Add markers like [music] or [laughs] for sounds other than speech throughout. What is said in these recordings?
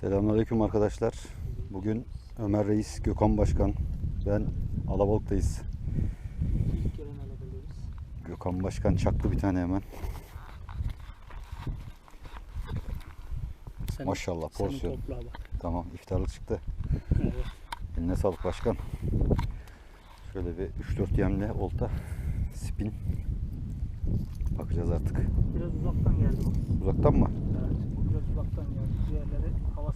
Selamünaleyküm arkadaşlar. Bugün Ömer Reis, Gökhan Başkan, ben Alabalık'tayız. Gökhan Başkan çaktı bir tane hemen. Sen, Maşallah senin porsiyon. Tamam iftarlık çıktı. Evet. Eline sağlık başkan. Şöyle bir 3-4 yemle olta, spin. Bakacağız artık. Biraz uzaktan geldi bu. Uzaktan mı? Evet. Bu biraz uzaktan geldi.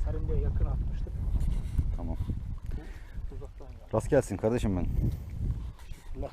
Diğerleri hava serin diye yakın atmıştık. Tamam. Uzaktan geldi. Rast gelsin kardeşim ben. Allah.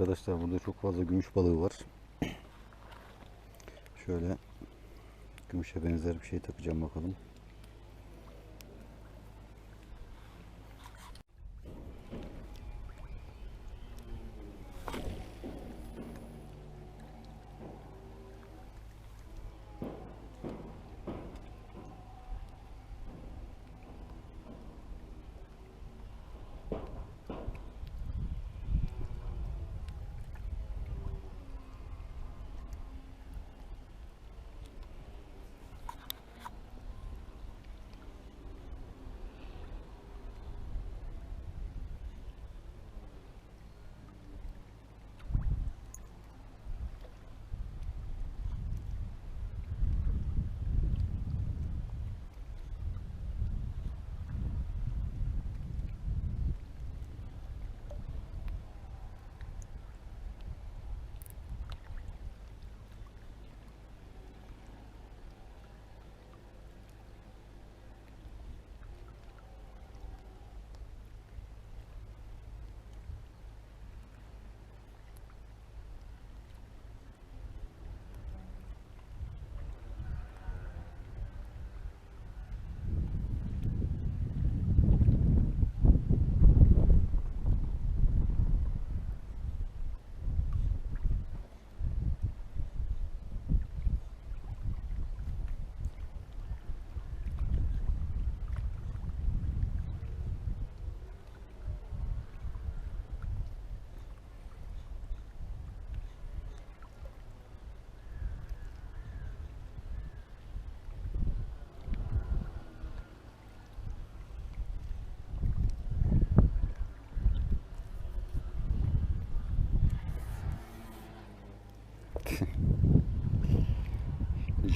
Arkadaşlar burada çok fazla gümüş balığı var. Şöyle gümüşe benzer bir şey takacağım bakalım.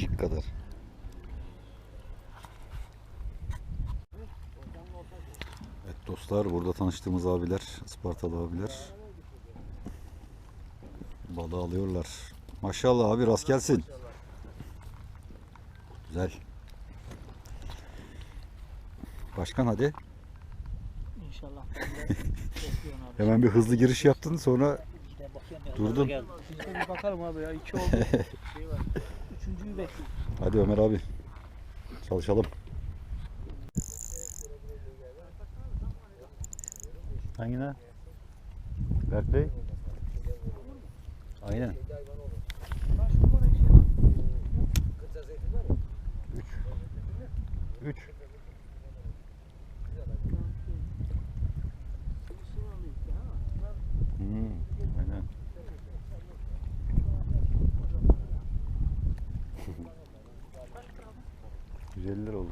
Kadar. Evet dostlar burada tanıştığımız abiler, Ispartalı abiler balığı alıyorlar. Maşallah abi rast gelsin. Güzel. Başkan hadi. İnşallah. [laughs] Hemen bir hızlı giriş yaptın sonra Durdun. bakalım abi ya. iki oldu. şey [laughs] var. Üçüncüyü bekliyorum. hadi Ömer abi çalışalım. Hangine? Berk Bey. Aynen. 50 lira oldu.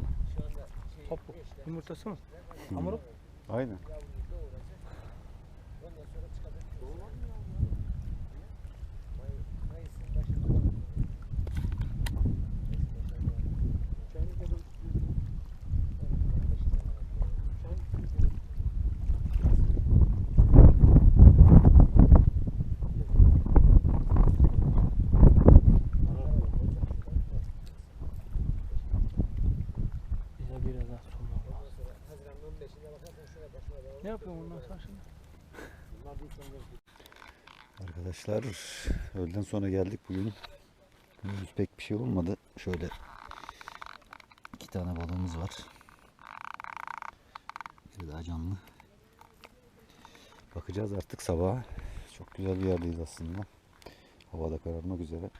Top yumurtası mı? Hamuruk. Aynen. Arkadaşlar öğleden sonra geldik bugün. Henüz pek bir şey olmadı. Şöyle iki tane balığımız var. Bir daha canlı. Bakacağız artık sabaha. Çok güzel bir yerdeyiz aslında. Hava da kararmak üzere.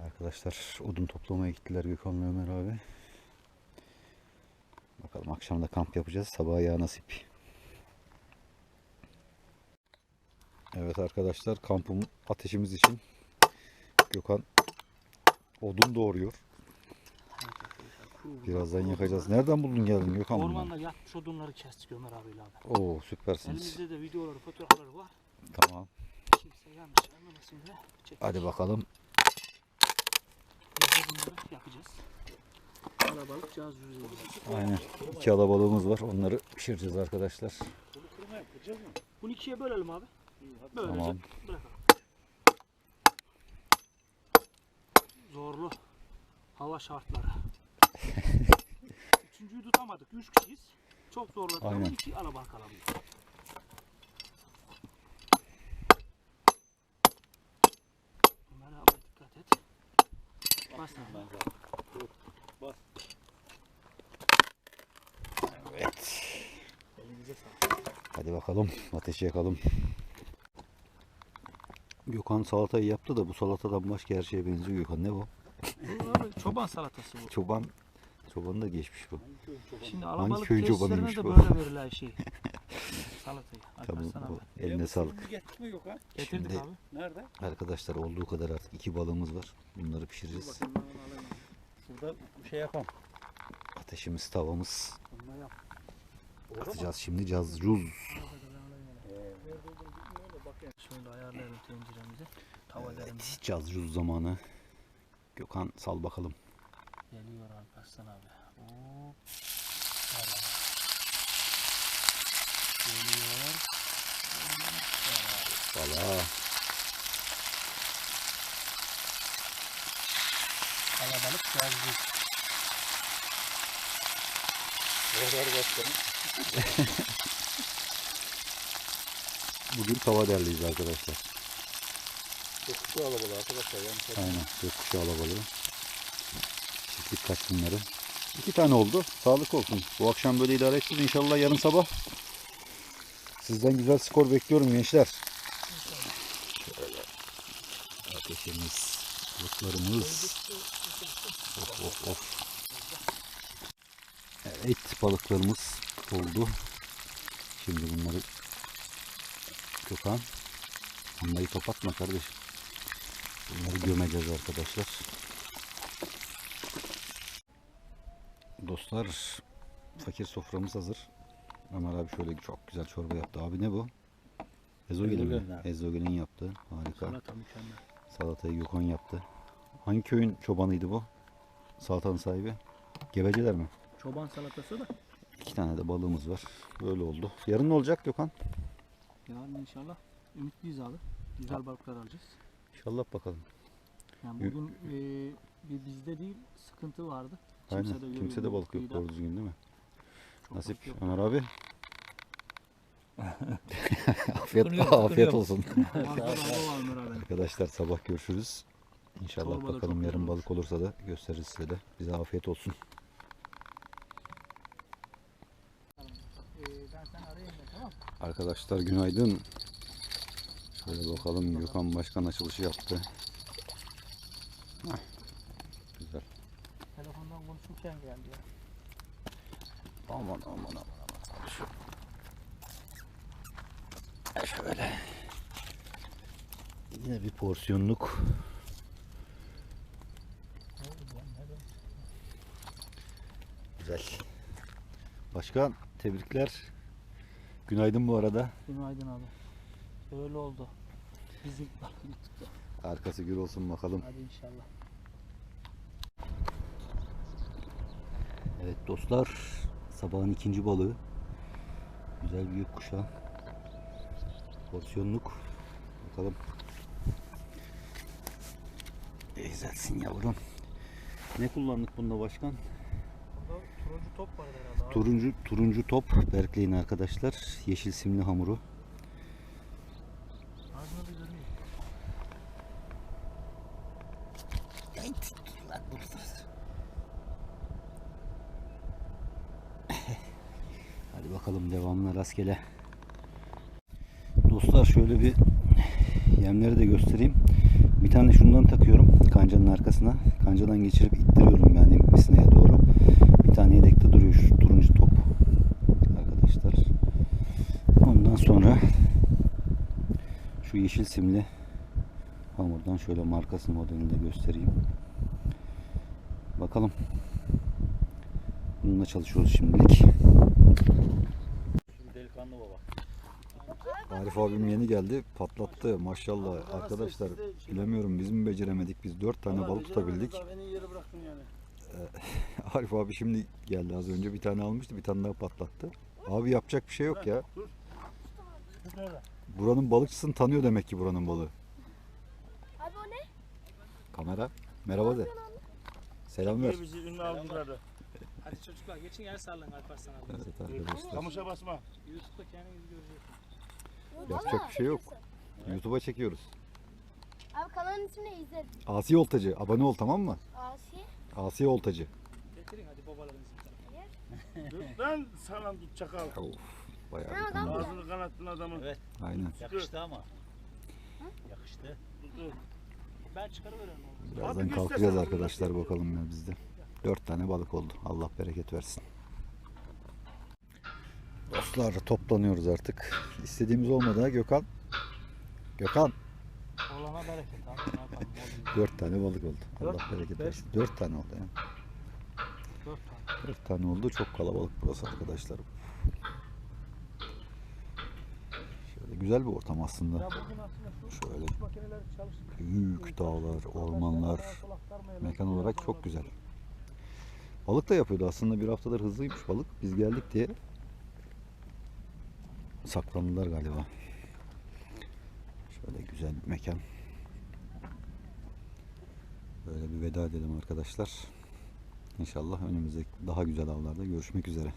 Arkadaşlar odun toplamaya gittiler Gökhan ve Ömer abi. Bakalım akşam da kamp yapacağız. Sabaha ya nasip. Evet arkadaşlar kampım ateşimiz için Gökhan odun doğuruyor. Birazdan yakacağız. Nereden buldun geldin Gökhan? Ormanda yatmış odunları kestik Ömer abiyle abi. Oo süpersiniz. Elimizde de videoları, fotoğrafları var. Tamam. Kimse yanlış anlamasın diye çektik. Hadi bakalım. Biz bunları yakacağız. Kalabalık caz yüzeyi. Aynen. İki alabalığımız var. Onları pişireceğiz arkadaşlar. Bunu ikiye bölelim abi. Böylece Tamam. bırakalım. Zorlu hava şartları. [laughs] Üçüncüyü tutamadık. Üç kişiyiz. Çok zorladık ama Aynen. iki alabalık alabildik. Ömer abi dikkat et. Bas abi. Hadi bakalım. Ateşi yakalım. Gökhan salatayı yaptı da bu salatadan başka her şeye benziyor Gökhan. Ne bu? Bu abi çoban salatası bu. Çoban. Çobanı da geçmiş bu. Şimdi alabalık köyün tesislerine çobanıymış de bu? böyle verilen şey. [laughs] Salatayı. Tamam. Abi. Eline sağlık. Getirme yok ha. Getirdik Şimdi- abi. Nerede? Arkadaşlar olduğu kadar artık iki balığımız var. Bunları pişireceğiz. Burada bir şey yapalım. Ateşimiz, tavamız. Yap. Atacağız şimdi caz ruz. Şöyle ayarlayalım tenceremizi. Tavalarımızı. Evet, caz ruz zamanı. Gökhan sal bakalım. Geliyor Alparslan abi. Hop. Geliyor. Valla. Kalabalık yazdı. Ver başkanım. Bugün tava derliyiz arkadaşlar. Çok kısa alabalı arkadaşlar. Yapmayın. Aynen. Gökkuşağı alabalığı. Çiftlik kaç bunları. İki tane oldu. Sağlık olsun. Bu akşam böyle idare edeceğiz. İnşallah yarın sabah sizden güzel skor bekliyorum gençler. Şöyle. Ateşimiz, balıklarımız. Of of of. Evet balıklarımız oldu. Şimdi bunları Gökhan. Onları kapatma kardeşim. Bunları gömeceğiz arkadaşlar. Dostlar fakir soframız hazır. Ömer abi şöyle çok güzel çorba yaptı. Abi ne bu? Ezogelin mi? Ezogelin yaptı. Harika. Salata mükemmel. Salatayı Gökhan yaptı. Hangi köyün çobanıydı bu? Salatanın sahibi. Gebeceler mi? Çoban salatası da. İki tane de balığımız var. Böyle oldu. Yarın ne olacak Gökhan? Yarın inşallah ümitliyiz abi. Güzel balıklar alacağız. İnşallah bakalım. Yani bugün e, bir bizde değil sıkıntı vardı. Aynen. Kimsede görüyor Kimse de balık yok doğru düzgün değil mi? Çok Nasip. Ömer abi. [laughs] afiyet, Tıkınıyorum, afiyet olsun. Arkadaşlar sabah görüşürüz. İnşallah Çorba da bakalım yarın balık olursa da gösteririz size de. Bize afiyet olsun. Ee, ben seni arayayım da tamam. Arkadaşlar günaydın. Şöyle bakalım Gökhan Başkan açılışı yaptı. Heh, Güzel. Telefondan konuşurken geldi ya. Aman aman aman aman. Şu- Şöyle. Yine bir porsiyonluk. Güzel. Başkan tebrikler. Günaydın bu arada. Günaydın abi. Öyle oldu. Bizim [laughs] balık tuttu. Arkası gür olsun bakalım. Hadi inşallah. Evet dostlar sabahın ikinci balığı. Güzel büyük kuşa. Porsiyonluk. Bakalım. Güzelsin yavrum. Ne kullandık bunda başkan? Turuncu top var herhalde. Turuncu turuncu top Berkley'in arkadaşlar. Yeşil simli hamuru. Ağzına bir görünüyor. [laughs] Hadi bakalım devamına rastgele. Dostlar şöyle bir yemleri de göstereyim. Bir tane şundan takıyorum kancanın arkasına. Kancadan geçirip ittiriyorum yani misneye doğru. Tane yedekte duruyor şu turuncu top. Arkadaşlar. Ondan sonra şu yeşil simli hamurdan şöyle markasını modelini de göstereyim. Bakalım. Bununla çalışıyoruz şimdilik. Delikanlı baba. Arif abim yeni geldi patlattı maşallah arkadaşlar bilemiyorum biz mi beceremedik biz dört tane balık tutabildik Arif abi şimdi geldi az önce bir tane almıştı bir tane daha patlattı abi yapacak bir şey yok ya buranın balıkçısını tanıyor demek ki buranın balığı Abi o ne? kamera merhaba de selam ver bizi ünlü avcıları. Hadi çocuklar geçin yer sallayın Alparslan abi. evet arkadaşlar Kamışa basma. Youtube'da kendiniz göreceksiniz. Yapacak bir şey yok. YouTube'a çekiyoruz Abi kanalın ismi ne? İzledim. Asi Oltacı abone ol tamam mı Asi. Asi Oltacı Getirin hadi babalarınızın tarafına. Dur lan sana tut çakal. of bayağı Ha, bir tane. Ağzını kanattın adamın. Evet. aynen Yakıştı ama. Yakıştı. Dur. Ben çıkarıveririm. Birazdan Abi kalkacağız arkadaşlar bakalım ya bizde. Dört tane balık oldu. Allah bereket versin. Dostlar toplanıyoruz artık. İstediğimiz olmadı ha Gökhan. Gökhan. Olana bereket abi. Dört tane balık oldu. Allah bereket versin. Dört tane oldu ya. Dört tane. Dört tane oldu. Çok kalabalık burası arkadaşlar. Şöyle güzel bir ortam aslında. Şöyle büyük dağlar, ormanlar, mekan olarak çok güzel. Balık da yapıyordu aslında bir haftadır hızlıymış balık. Biz geldik diye saklandılar galiba. Şöyle güzel bir mekan. Böyle bir veda edelim arkadaşlar. İnşallah önümüzdeki daha güzel avlarda görüşmek üzere.